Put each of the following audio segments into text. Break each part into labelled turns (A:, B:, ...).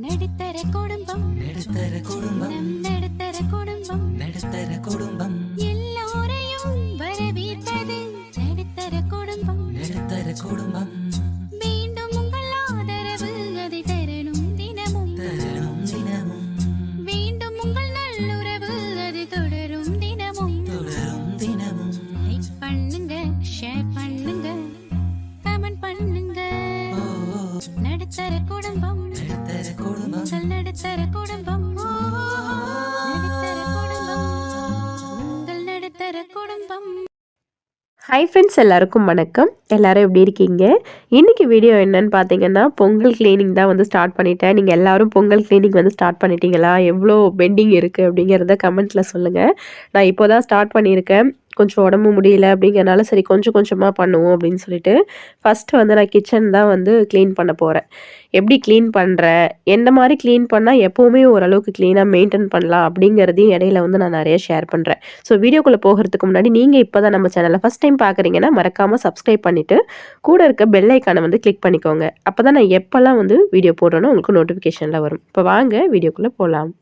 A: நடுத்தர குடும்பம்.
B: நடுத்தர குடும்பம்.
A: நடுத்தர குடும்பம்.
B: நடுத்தர குடும்பம்.
A: எல்லோரையும்
C: ஹை ஃப்ரெண்ட்ஸ் எல்லாருக்கும் வணக்கம். எல்லாரும் எப்படி இருக்கீங்க? இன்னைக்கு வீடியோ என்னன்னு பார்த்தீங்கன்னா பொங்கல் கிளீனிங் தான் வந்து ஸ்டார்ட் பண்ணிட்டேன். நீங்கள் எல்லோரும் பொங்கல் கிளீனிங் வந்து ஸ்டார்ட் பண்ணிட்டீங்களா? எவ்வளோ பெண்டிங் இருக்குது அப்படிங்கிறத கமெண்ட்டில் சொல்லுங்கள் நான் இப்போ தான் ஸ்டார்ட் பண்ணியிருக்கேன். கொஞ்சம் உடம்பு முடியல அப்படிங்கிறனால சரி கொஞ்சம் கொஞ்சமாக பண்ணுவோம் அப்படின்னு சொல்லிட்டு ஃபஸ்ட்டு வந்து நான் கிச்சன் தான் வந்து க்ளீன் பண்ண போகிறேன் எப்படி க்ளீன் பண்ணுறேன் எந்த மாதிரி க்ளீன் பண்ணால் எப்போவுமே ஓரளவுக்கு க்ளீனாக மெயின்டைன் பண்ணலாம் அப்படிங்கிறதையும் இடையில வந்து நான் நிறைய ஷேர் பண்ணுறேன் ஸோ வீடியோக்குள்ளே போகிறதுக்கு முன்னாடி நீங்கள் இப்போ தான் நம்ம சேனலை ஃபஸ்ட் டைம் பார்க்குறீங்கன்னா மறக்காமல் சப்ஸ்கிரைப் பண்ணிவிட்டு கூட இருக்க பெல் ஐக்கானை வந்து கிளிக் பண்ணிக்கோங்க. அப்போ தான் நான் எப்போல்லாம் வந்து வீடியோ போடுறேனோ உங்களுக்கு நோட்டிஃபிகேஷனில் வரும். இப்போ வாங்க வீடியோக்குள்ளே போகலாம்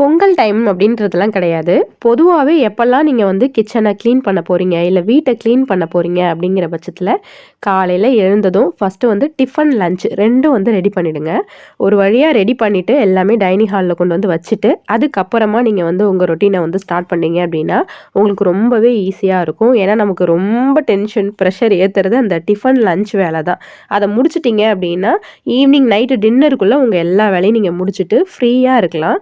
C: பொங்கல் டைம் அப்படின்றதுலாம் கிடையாது. பொதுவாகவே எப்போல்லாம் நீங்கள் வந்து கிச்சனை க்ளீன் பண்ண போகிறீங்க இல்லை வீட்டை க்ளீன் பண்ண போகிறீங்க அப்படிங்கிற பட்சத்தில் காலையில் எழுந்ததும் ஃபஸ்ட்டு வந்து டிஃபன் லஞ்ச் ரெண்டும் வந்து ரெடி பண்ணிவிடுங்க ஒரு வழியாக ரெடி பண்ணிவிட்டு எல்லாமே டைனிங் ஹாலில் கொண்டு வந்து வச்சுட்டு அதுக்கப்புறமா நீங்கள் வந்து உங்கள் ரொட்டீனை வந்து ஸ்டார்ட் பண்ணீங்க அப்படின்னா உங்களுக்கு ரொம்பவே ஈஸியாக இருக்கும். ஏன்னா நமக்கு ரொம்ப டென்ஷன் ப்ரெஷர் ஏற்றுறது அந்த டிஃபன் லஞ்ச் வேலை தான். அதை முடிச்சிட்டிங்க அப்படின்னா ஈவினிங் நைட்டு டின்னருக்குள்ளே உங்கள் எல்லா வேலையும் நீங்கள் முடிச்சுட்டு ஃப்ரீயாக இருக்கலாம்.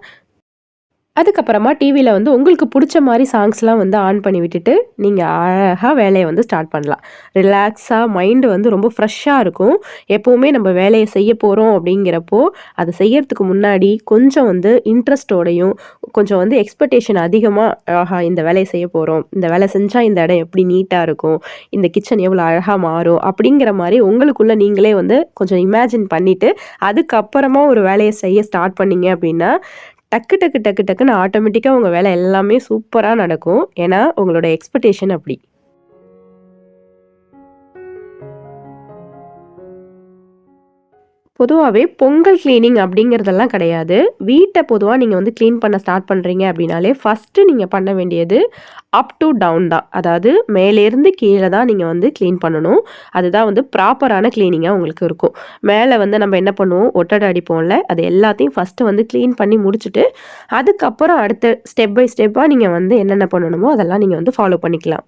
C: அதுக்கப்புறமா டிவியில் வந்து உங்களுக்கு பிடிச்ச மாதிரி சாங்ஸ்லாம் வந்து ஆன் பண்ணி விட்டுட்டு நீங்கள் அழகாக வேலையை வந்து ஸ்டார்ட் பண்ணலாம். ரிலாக்ஸாக மைண்டு வந்து ரொம்ப ஃப்ரெஷ்ஷாக இருக்கும். எப்போவுமே நம்ம வேலையை செய்ய போகிறோம் அப்படிங்கிறப்போ அதை செய்யறதுக்கு முன்னாடி கொஞ்சம் வந்து இன்ட்ரெஸ்டோடையும் கொஞ்சம் வந்து எக்ஸ்பெக்டேஷன் அதிகமாக ஆஹா இந்த வேலையை செய்ய போகிறோம் இந்த வேலை செஞ்சால் இந்த இடம் எப்படி நீட்டாக இருக்கும்? இந்த கிச்சன் எவ்வளோ அழகாக மாறும்? அப்படிங்கிற மாதிரி உங்களுக்குள்ளே நீங்களே வந்து கொஞ்சம் இமேஜின் பண்ணிவிட்டு அதுக்கப்புறமா ஒரு வேலையை செய்ய ஸ்டார்ட் பண்ணீங்க அப்படின்னா டக்கு டக்கு டக்கு டக்குன்னு ஆட்டோமேட்டிக்காக உங்கள் வேலை எல்லாமே சூப்பராக நடக்கும். ஏன்னா உங்களோட எக்ஸ்பெக்டேஷன் அப்படி. பொதுவாகவே பொங்கல் க்ளீனிங் அப்படிங்கிறதெல்லாம் கிடையாது. வீட்டை பொதுவாக நீங்கள் வந்து க்ளீன் பண்ண ஸ்டார்ட் பண்ணுறீங்க அப்படின்னாலே ஃபஸ்ட்டு நீங்கள் பண்ண வேண்டியது அப் டு டவுன் தான். அதாவது மேலேருந்து கீழே தான் நீங்கள் வந்து க்ளீன் பண்ணணும். அதுதான் வந்து ப்ராப்பரான க்ளீனிங்காக உங்களுக்கு இருக்கும். மேலே வந்து நம்ம என்ன பண்ணுவோம்? ஒட்டடை அடிப்போம்ல அது எல்லாத்தையும் ஃபஸ்ட்டு வந்து க்ளீன் பண்ணி முடிச்சுட்டு அதுக்கப்புறம் அடுத்த ஸ்டெப் பை ஸ்டெப்பாக நீங்கள் வந்து என்னென்ன பண்ணணுமோ அதெல்லாம் நீங்கள் வந்து ஃபாலோ பண்ணிக்கலாம்.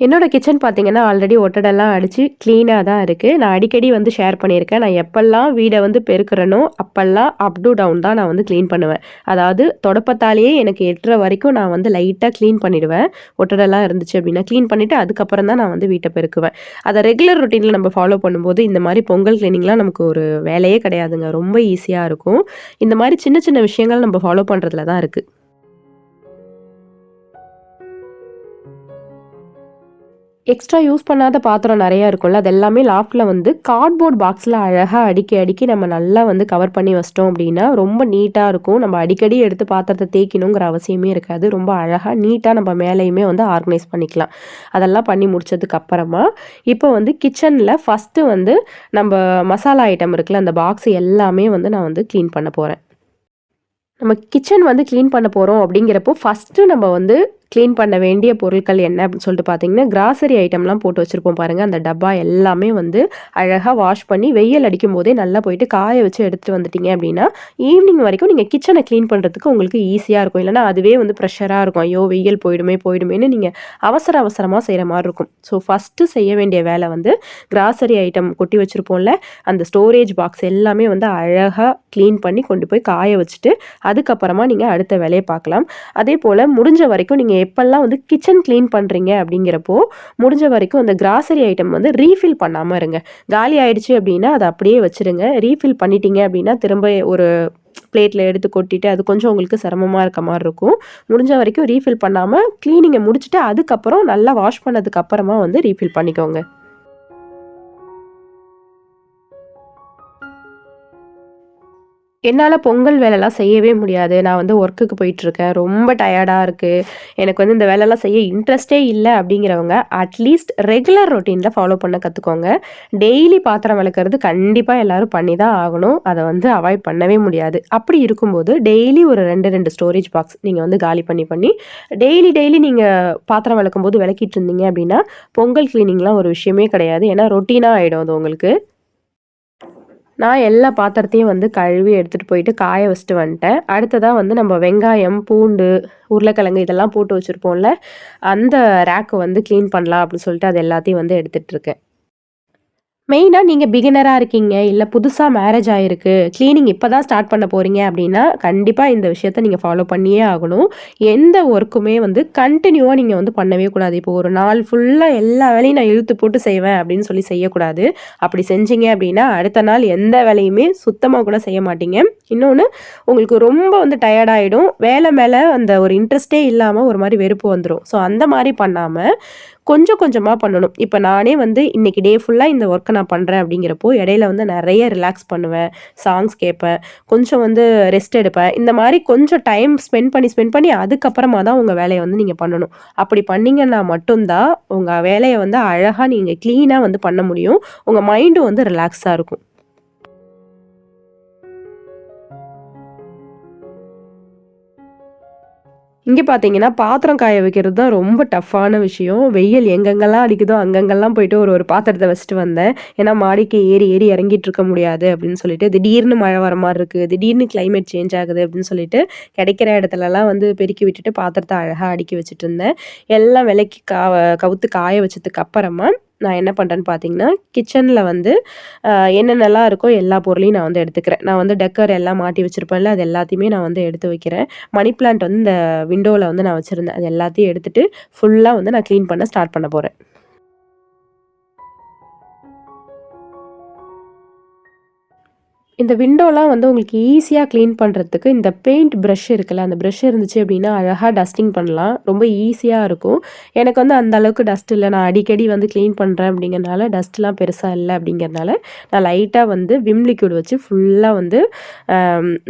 C: என்னோடய கிச்சன் பார்த்தீங்கன்னா ஆல்ரெடி ஒட்டடெல்லாம் அடித்து க்ளீனாக தான் இருக்குது நான் அடிக்கடி வந்து ஷேர் பண்ணியிருக்கேன். நான் எப்பெல்லாம் வீடை வந்து பெருக்கிறேனோ அப்பெல்லாம் அப் டு டவுன் தான் நான் வந்து க்ளீன் பண்ணுவேன். அதாவது தொடப்பத்தாலேயே எனக்கு எட்டுற வரைக்கும் நான் வந்து லைட்டாக க்ளீன் பண்ணிடுவேன். ஒட்டடெல்லாம் இருந்துச்சு அப்படின்னா க்ளீன் பண்ணிவிட்டு அதுக்கப்புறம் தான் நான் வந்து வீட்டை பெருக்குவேன். அதை ரெகுலர் ரொட்டீனில் நம்ம ஃபாலோ பண்ணும்போது இந்த மாதிரி பொங்கல் க்ளீனிங்லாம் நமக்கு ஒரு வேலையே கிடையாதுங்க. ரொம்ப ஈஸியாக இருக்கும். இந்த மாதிரி சின்ன சின்ன விஷயங்கள் நம்ம ஃபாலோ பண்ணுறதுல தான் இருக்குது எக்ஸ்ட்ரா யூஸ் பண்ணாத பாத்திரம் நிறையா இருக்கும்ல அது எல்லாமே லாஃப்டில் வந்து கார்ட்போர்ட் பாக்ஸில் அழகாக அடிக்கி அடிக்கி நம்ம நல்லா வந்து கவர் பண்ணி வச்சிட்டோம் அப்படின்னா ரொம்ப நீட்டாக இருக்கும். நம்ம அடிக்கடி எடுத்து பாத்திரத்தை தேய்க்கணுங்கிற அவசியமே இருக்காது. ரொம்ப அழகாக நீட்டாக நம்ம மேலேயுமே வந்து ஆர்கனைஸ் பண்ணிக்கலாம். அதெல்லாம் பண்ணி முடிச்சதுக்கு அப்புறமா இப்போ வந்து கிச்சனில் ஃபஸ்ட்டு வந்து நம்ம மசாலா ஐட்டம் இருக்குல்ல அந்த பாக்ஸ் எல்லாமே வந்து நான் வந்து க்ளீன் பண்ண போகிறேன் நம்ம கிச்சன் வந்து க்ளீன் பண்ண போகிறோம் அப்படிங்கிறப்போ ஃபஸ்ட்டு நம்ம வந்து க்ளீன் பண்ண வேண்டிய பொருட்கள் என்ன அப்படின்னு சொல்லிட்டு பார்த்தீங்கன்னா கிராசரி ஐட்டம்லாம் போட்டு வச்சுருப்போம் பாருங்கள் அந்த டப்பா எல்லாமே வந்து அழகாக வாஷ் பண்ணி வெயில் அடிக்கும் போதே நல்லா போயிட்டு காய வச்சு எடுத்துகிட்டு வந்துட்டீங்க அப்படின்னா ஈவினிங் வரைக்கும் நீங்கள் கிச்சனை க்ளீன் பண்ணுறதுக்கு உங்களுக்கு ஈஸியாக இருக்கும். இல்லைனா அதுவே வந்து ப்ரெஷராக இருக்கும். ஐயோ வெயில் போயிடுமே போயிடுமேன்னு நீங்கள் அவசர அவசரமாக செய்கிற மாதிரி இருக்கும். ஸோ ஃபஸ்ட்டு செய்ய வேண்டிய வேலை வந்து கிராசரி ஐட்டம் கொட்டி வச்சுருப்போம்ல அந்த ஸ்டோரேஜ் பாக்ஸ் எல்லாமே வந்து அழகாக க்ளீன் பண்ணி கொண்டு போய் காய வச்சுட்டு அதுக்கப்புறமா நீங்கள் அடுத்த வேலையை பார்க்கலாம். அதே போல் முடிஞ்ச வரைக்கும் நீங்கள் எப்பெல்லாம் வந்து கிச்சன் க்ளீன் பண்ணுறீங்க அப்படிங்கிறப்போ முடிஞ்ச வரைக்கும் அந்த கிராசரி ஐட்டம் வந்து ரீஃபில் பண்ணாமல் இருங்க. காலி ஆயிடுச்சு அப்படின்னா அதை அப்படியே வச்சுருங்க. ரீஃபில் பண்ணிட்டீங்க அப்படின்னா திரும்ப ஒரு பிளேட்டில் எடுத்து கொட்டிட்டு அது கொஞ்சம் உங்களுக்கு சிரமமாக இருக்க மாதிரி இருக்கும். முடிஞ்ச வரைக்கும் ரீஃபில் பண்ணாமல் க்ளீனிங்கை முடிச்சுட்டு அதுக்கப்புறம் நல்லா வாஷ் பண்ணதுக்கு அப்புறமா வந்து ரீஃபில் பண்ணிக்கோங்க. என்னால் பொங்கல் வேலைலாம் செய்யவே முடியாது. நான் வந்து ஒர்க்குக்கு போயிட்டுருக்கேன். ரொம்ப டயர்டாக இருக்குது எனக்கு வந்து இந்த வேலைலாம் செய்ய இன்ட்ரெஸ்ட்டே இல்லை அப்படிங்கிறவங்க, அட்லீஸ்ட் ரெகுலர் ரொட்டீனில் ஃபாலோ பண்ண கற்றுக்கோங்க டெய்லி பாத்திரம் விளக்குறது கண்டிப்பாக எல்லாரும் பண்ணி தான் ஆகணும். அதை வந்து அவாய்ட் பண்ணவே முடியாது. அப்படி இருக்கும்போது டெய்லி ஒரு 2, 2 ஸ்டோரேஜ் பாக்ஸ் நீங்கள் வந்து காலி பண்ணி, பண்ணி டெய்லி, டெய்லி நீங்கள் பாத்திரம் வெளக்கும்போது விளக்கிட்டு இருந்தீங்க அப்படின்னா, பொங்கல் கிளீனிங்லாம் ஒரு விஷயமே கிடையாது. ஏன்னா ரொட்டீனாக ஆகிடும் அது உங்களுக்கு. நான் எல்லா பாத்திரத்தையும் வந்து கழுவி எடுத்துட்டு போயிட்டு காய வச்சுட்டு வந்துட்டேன். அடுத்ததாக வந்து நம்ம வெங்காயம், பூண்டு, உருளைக்கிழங்கு இதெல்லாம் போட்டு வச்சுருப்போம்ல அந்த ரேக்கை வந்து க்ளீன் பண்ணலாம் அப்படின்னு சொல்லிட்டு அது எல்லாத்தையும் வந்து எடுத்துட்டு மெயினாக நீங்கள் பிகினராக இருக்கீங்க, இல்லை புதுசாக மேரேஜ் ஆகிருக்கு க்ளீனிங் இப்போ தான் ஸ்டார்ட் பண்ண போகிறீங்க அப்படின்னா, கண்டிப்பாக இந்த விஷயத்த நீங்கள் ஃபாலோ பண்ணியே ஆகணும். எந்த ஒர்க்குமே வந்து கண்டினியூவாக நீங்கள் வந்து பண்ணவே கூடாது. இப்போ ஒரு நாள் ஃபுல்லாக எல்லா வேலையும் நான் இழுத்து போட்டு செய்வேன் அப்படின்னு சொல்லி செய்யக்கூடாது. அப்படி செஞ்சீங்க அப்படின்னா, அடுத்த நாள் எந்த வேலையுமே சுத்தமாக கூட செய்ய மாட்டீங்க. இன்னொன்று உங்களுக்கு ரொம்ப வந்து டயர்ட் வேலை மேலே அந்த ஒரு இன்ட்ரெஸ்ட்டே இல்லாமல் ஒரு மாதிரி வெறுப்பு வந்துடும் ஸோ அந்த மாதிரி பண்ணாமல் கொஞ்சம் கொஞ்சமாக பண்ணணும். இப்போ நானே வந்து இன்னைக்கு டே ஃபுல்லாக இந்த ஒர்க்கை நான் பண்ணுறேன் அப்படிங்கிறப்போ, இடையில வந்து நிறைய ரிலாக்ஸ் பண்ணுவேன். சாங்ஸ் கேட்பேன். கொஞ்சம் வந்து ரெஸ்ட் எடுப்பேன். இந்த மாதிரி கொஞ்சம் டைம் ஸ்பெண்ட் பண்ணி, ஸ்பெண்ட் பண்ணி அதுக்கப்புறமா தான் உங்கள் வேலையை வந்து நீங்கள் பண்ணணும். அப்படி பண்ணீங்கன்னா மட்டும்தான் உங்கள் வேலையை வந்து அழகாக நீங்கள் க்ளீனாக வந்து பண்ண முடியும். உங்கள் மைண்டும் வந்து ரிலாக்ஸாக இருக்கும். இங்கே பார்த்தீங்கன்னா, பாத்திரம் காய வைக்கிறது தான் ரொம்ப டஃப்பான விஷயம். வெயில் எங்கெங்கலாம் அடிக்குதோ, அங்கங்கெல்லாம் போயிட்டு ஒரு ஒரு பாத்திரத்தை வச்சுட்டு வந்தேன். ஏன்னா மாடிக்கு ஏறி ஏறி இறங்கிட்டு இருக்க முடியாது அப்படின்னு சொல்லிட்டு, திடீர்னு மழை வர மாதிரி இருக்குது திடீர்னு கிளைமேட் சேஞ்ச் ஆகுது அப்படின்னு சொல்லிட்டு, கிடைக்கிற இடத்துலலாம் வந்து பெருக்கி விட்டுட்டு பாத்திரத்தை அழகாக அடுக்கி வச்சுட்டு இருந்தேன். எல்லாம் விலைக்கு கா கவுத்து காய வச்சதுக்கு அப்புறமா, நான் என்ன பண்ணுறேன்னு பார்த்தீங்கன்னா, கிச்சனில் வந்து என்னென்னலாம் இருக்கோ எல்லா பொருளையும் நான் வந்து எடுத்துக்கிறேன். நான் வந்து டெக்கர் எல்லாம் மாட்டி வச்சுருப்பேன்ல அது எல்லாத்தையுமே நான் வந்து எடுத்து வைக்கிறேன். மணி பிளான்ட் வந்து இந்த விண்டோவில் வந்து நான் வச்சுருந்தேன் அது எல்லாத்தையும் எடுத்துகிட்டு ஃபுல்லாக வந்து நான் க்ளீன் பண்ண ஸ்டார்ட் பண்ண போகிறேன் இந்த விண்டோலாம் வந்து உங்களுக்கு ஈஸியாக க்ளீன் பண்ணுறதுக்கு இந்த பெயிண்ட் ப்ரஷ் இருக்குல்ல, அந்த ப்ரஷ் இருந்துச்சு அப்படின்னா அழகாக டஸ்டிங் பண்ணலாம். ரொம்ப ஈஸியாக இருக்கும். எனக்கு வந்து அந்த அளவுக்கு டஸ்ட் இல்லை நான் அடிக்கடி வந்து க்ளீன் பண்ணுறேன் அப்படிங்கிறனால, டஸ்ட்லாம் பெருசா இல்லை அப்படிங்கிறனால, நான் லைட்டாக வந்து விம் லிக்யூட் வச்சு ஃபுல்லாக வந்து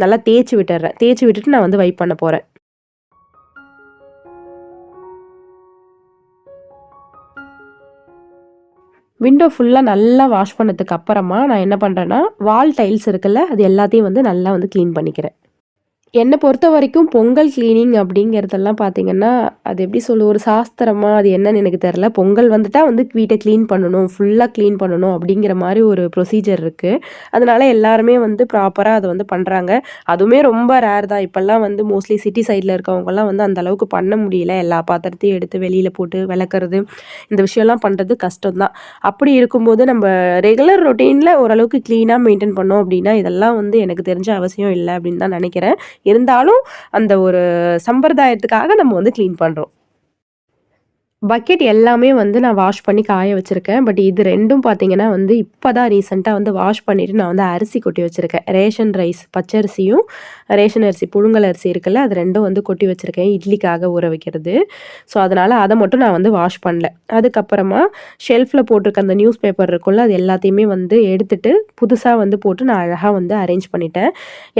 C: நல்லா தேய்ச்சு விட்டுறேன் தேய்ச்சி விட்டுட்டு நான் வந்து வைப் பண்ண போகிறேன் விண்டோ ஃபுல்லாக நல்லா வாஷ் பண்ணதுக்கு அப்புறமா, நான் என்ன பண்ணுறேன்னா வால் டைல்ஸ் இருக்குல்ல, அது எல்லாத்தையும் வந்து நல்லா வந்து க்ளீன் பண்ணிக்கிறேன். என்னை பொறுத்த வரைக்கும் பொங்கல் கிளீனிங் அப்படிங்கிறதெல்லாம் பார்த்தீங்கன்னா, அது எப்படி சொல்ல ஒரு சாஸ்திரமா, அது என்னன்னு எனக்கு தெரில பொங்கல் வந்துட்டால் வந்து வீட்டை க்ளீன் பண்ணணும், ஃபுல்லாக க்ளீன் பண்ணணும் அப்படிங்கிற மாதிரி ஒரு ப்ரொசீஜர் இருக்குது அதனால எல்லாருமே வந்து ப்ராப்பராக அதை வந்து பண்ணுறாங்க அதுவுமே ரொம்ப ரேர் தான். இப்போல்லாம் வந்து மோஸ்ட்லி சிட்டி சைடில் இருக்கவங்கலாம் வந்து அந்த அளவுக்கு பண்ண முடியல. எல்லா பாத்திரத்தையும் எடுத்து வெளியில் போட்டு விளக்குறது இந்த விஷயம்லாம் பண்ணுறது கஷ்டம் தான். அப்படி இருக்கும்போது நம்ம ரெகுலர் ரொட்டீனில் ஓரளவுக்கு க்ளீனாக மெயின்டைன் பண்ணோம் அப்படின்னா, இதெல்லாம் வந்து எனக்கு தெரிஞ்ச அவசியம் இல்லை அப்படின்னு தான் நினைக்கிறேன் இருந்தாலும் அந்த ஒரு சம்பிரதாயத்துக்காக நம்ம வந்து க்ளீன் பண்ணுறோம் பக்கெட் எல்லாமே வந்து நான் வாஷ் பண்ணி காய வச்சுருக்கேன் பட் இது ரெண்டும் பார்த்தீங்கன்னா வந்து இப்போ தான் ரீசெண்டாக வந்து வாஷ் பண்ணிவிட்டு நான் வந்து அரிசி கொட்டி வச்சுருக்கேன் ரேஷன் ரைஸ் பச்சரிசியும், ரேஷன் அரிசி புழுங்கல் அரிசி இருக்குல்ல, அது ரெண்டும் வந்து கொட்டி வச்சுருக்கேன் இட்லிக்காக ஊற வைக்கிறது. ஸோ அதனால் அதை மட்டும் நான் வந்து வாஷ் பண்ணல. அதுக்கப்புறமா ஷெல்ஃபில் போட்டிருக்க அந்த நியூஸ் பேப்பர் இருக்கும்ல, அது எல்லாத்தையுமே வந்து எடுத்துட்டு, புதுசாக வந்து போட்டு நான் அழகாக வந்து அரேஞ்ச் பண்ணிட்டேன்.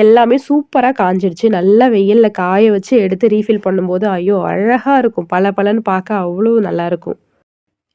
C: எல்லாமே சூப்பராக காஞ்சிடுச்சு நல்லா வெயிலில் காய வச்சு எடுத்து ரீஃபில் பண்ணும்போது, ஐயோ! அழகாக இருக்கும். பளபளன்னு பார்க்க அவ்வளோ நல்லாயிருக்கும்.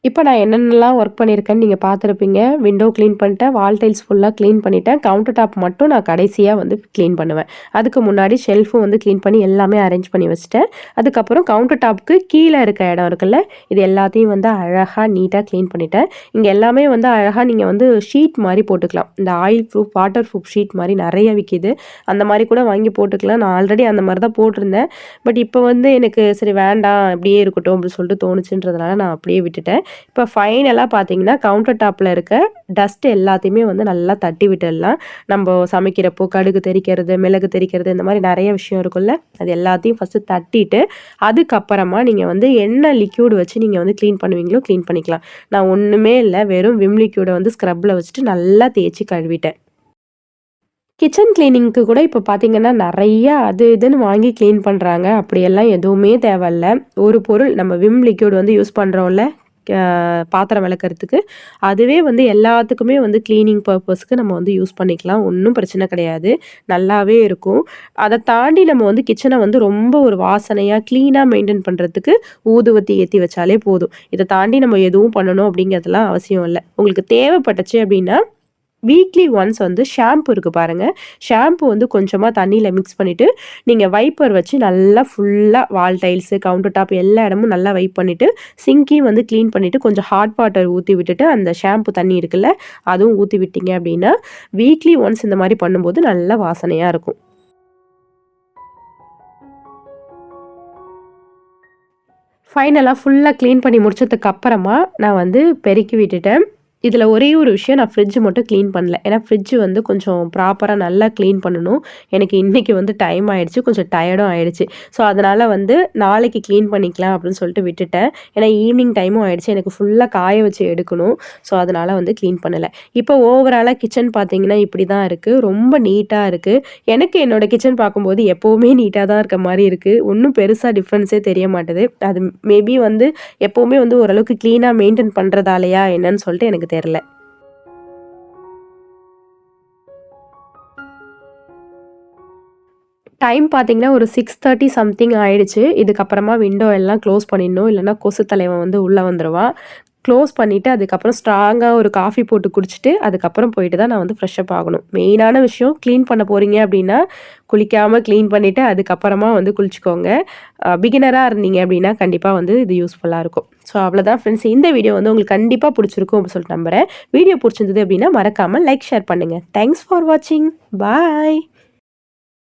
C: இப்போ நான் என்னென்னலாம் ஒர்க் பண்ணியிருக்கேன்னு நீங்கள் பார்த்துருப்பீங்க. விண்டோ க்ளீன் பண்ணிட்டேன். வால் டைல்ஸ் ஃபுல்லாக க்ளீன் பண்ணிட்டேன். கவுண்டர் டாப் மட்டும் நான் கடைசியாக வந்து க்ளீன் பண்ணுவேன். அதுக்கு முன்னாடி ஷெல்ஃபும் வந்து க்ளீன் பண்ணி எல்லாமே அரேஞ்ச் பண்ணி வச்சுட்டேன். அதுக்கப்புறம் கவுண்டர் டாப்க்கு கீழே இருக்க இடம் இருக்குல்ல, இது எல்லாத்தையும் வந்து அழகாக நீட்டாக க்ளீன் பண்ணிட்டேன். இங்கே எல்லாமே வந்து அழகாக நீங்கள் வந்து ஷீட் மாதிரி போட்டுக்கலாம். இந்த oil proof, water proof sheet மாதிரி நிறைய விற்கிது அந்த மாதிரி கூட வாங்கி போட்டுக்கலாம். நான் ஆல்ரெடி அந்த மாதிரி தான் போட்டிருந்தேன். பட் இப்போ வந்து எனக்கு சரி வேண்டாம், அப்படியே இருக்கட்டும் அப்படின்னு சொல்லிட்டு தோணுச்சுன்றதுனால நான் அப்படியே விட்டுட்டேன். இப்போ ஃபைனலாக பார்த்தீங்கன்னா, கவுண்டர் டாப்பில் இருக்க டஸ்ட் எல்லாத்தையுமே வந்து நல்லா தட்டி விட்டுடலாம். நம்ம சமைக்கிறப்போ கடுகு தெரிக்கிறது மிளகு தெரிக்கிறது இந்த மாதிரி நிறைய விஷயம் இருக்குல்ல, அது எல்லாத்தையும் ஃபஸ்ட்டு தட்டிட்டு, அதுக்கப்புறமா நீங்கள் வந்து என்ன லிக்யூடு வச்சு நீங்கள் வந்து க்ளீன் பண்ணுவீங்களோ க்ளீன் பண்ணிக்கலாம். நான் ஒன்றுமே இல்லை வெறும் விம் லிக்யூடை வந்து ஸ்க்ரப்பில் வச்சுட்டு நல்லா தேய்ச்சி கழுவிட்டேன். கிச்சன் கிளீனிங்க்கு கூட இப்போ பார்த்தீங்கன்னா, நிறையா அது இதுன்னு வாங்கி க்ளீன் பண்ணுறாங்க அப்படியெல்லாம் எதுவுமே தேவையில்ல. ஒரு பொருள் நம்ம விம் லிக்யூட் வந்து யூஸ் பண்ணுறோம்ல பாத்திரம் விளக்கறதுக்கு. அதுவே வந்து எல்லாத்துக்குமே வந்து க்ளீனிங் பர்பஸ்க்கு நம்ம வந்து யூஸ் பண்ணிக்கலாம். ஒன்றும் பிரச்சனை கிடையாது. நல்லாவே இருக்கும். அதை தாண்டி நம்ம வந்து கிச்சனை வந்து ரொம்ப ஒரு வாசனையாக க்ளீனாக மெயின்டைன் பண்ணுறதுக்கு ஊதுவத்தி ஏற்றி வச்சாலே போதும். இதை தாண்டி நம்ம எதுவும் பண்ணணும் அப்படிங்கிறதுலாம் அவசியம் இல்லை. உங்களுக்கு தேவைப்பட்டுச்சு அப்படின்னா வீக்லி ஒன்ஸ் வந்து ஷாம்பு இருக்குது பாருங்கள் ஷாம்பு வந்து கொஞ்சமாக தண்ணியில் மிக்ஸ் பண்ணிவிட்டு நீங்கள் வைப்பர் வச்சு நல்லா ஃபுல்லாக வால் டைல்ஸு கவுண்டர் டாப் எல்லா இடமும் நல்லா வைப் பண்ணிவிட்டு சிங்கையும் வந்து க்ளீன் பண்ணிவிட்டு கொஞ்சம் ஹாட் வாட்டர் ஊற்றி விட்டுட்டு அந்த ஷாம்பு தண்ணி இருக்குல்ல அதுவும் ஊற்றி விட்டீங்க அப்படின்னா வீக்லி ஒன்ஸ் இந்த மாதிரி பண்ணும்போது நல்ல வாசனையாக இருக்கும். ஃபைனலாக ஃபுல்லாக க்ளீன் பண்ணி முடிச்சதுக்கு அப்புறமா நான் வந்து பெருக்கி விட்டுட்டேன். இதில் ஒரே ஒரு விஷயம் நான் ஃப்ரிட்ஜ் மட்டும் க்ளீன் பண்ணல. ஏன்னா ஃப்ரிட்ஜ் வந்து கொஞ்சம் ப்ராப்பராக நல்லா க்ளீன் பண்ணணும். எனக்கு இன்றைக்கி வந்து டைம் ஆயிடுச்சு. கொஞ்சம் டயர்டும் ஆயிடுச்சு. ஸோ அதனால் வந்து நாளைக்கு க்ளீன் பண்ணிக்கலாம் அப்படின்னு சொல்லிட்டு விட்டுட்டேன். ஏன்னா ஈவினிங் டைமும் ஆயிடுச்சு. எனக்கு ஃபுல்லாக காய வச்சு எடுக்கணும். ஸோ அதனால் வந்து க்ளீன் பண்ணலை. இப்போ ஓவராலாக கிச்சன் பார்த்தீங்கன்னா இப்படி தான் இருக்குது ரொம்ப நீட்டாக இருக்குது எனக்கு என்னோட கிச்சன் பார்க்கும்போது எப்போவுமே நீட்டாக தான் இருக்க மாதிரி இருக்குது ஒன்றும் பெருசாக டிஃப்ரென்ஸே தெரிய மாட்டுது. அது மேபி வந்து எப்போவுமே வந்து ஓரளவுக்கு க்ளீனாக மெயின்டைன் பண்ணுறதாலையா என்னன்னு சொல்லிட்டு எனக்கு தெரில டைம் பார்த்தீங்கன்னா ஒரு சிக்ஸ் தேர்ட்டி சம்திங் ஆயிடுச்சு. இதுக்கப்புறமா விண்டோ எல்லாம் க்ளோஸ் பண்ணிடணும். இல்லைன்னா கொசு தலைவன் வந்து உள்ளே வந்துடுவான் க்ளோஸ் பண்ணிவிட்டு அதுக்கப்புறம் ஸ்ட்ராங்காக ஒரு காஃபி போட்டு குடிச்சிட்டு அதுக்கப்புறம் போயிட்டு தான் நான் வந்து ஃப்ரெஷ்ஷப் ஆகணும். மெயினான விஷயம் க்ளீன் பண்ண போகிறீங்க அப்படின்னா குளிக்காமல் க்ளீன் பண்ணிவிட்டு அதுக்கப்புறமா வந்து குளிச்சுக்கோங்க. பிகினராக இருந்தீங்க அப்படின்னா கண்டிப்பாக வந்து இது யூஸ்ஃபுல்லாக இருக்கும். ஸோ அவ்வளோதான் ஃப்ரெண்ட்ஸ் இந்த வீடியோ வந்து உங்களுக்கு கண்டிப்பாக பிடிச்சிருக்கும் அப்படின்னு சொல்லிட்டு நம்புகிறேன் வீடியோ பிடிச்சிருந்தது அப்படின்னா மறக்காமல் லைக் ஷேர் பண்ணுங்கள் தேங்க்ஸ் ஃபார் வாட்சிங் பாய்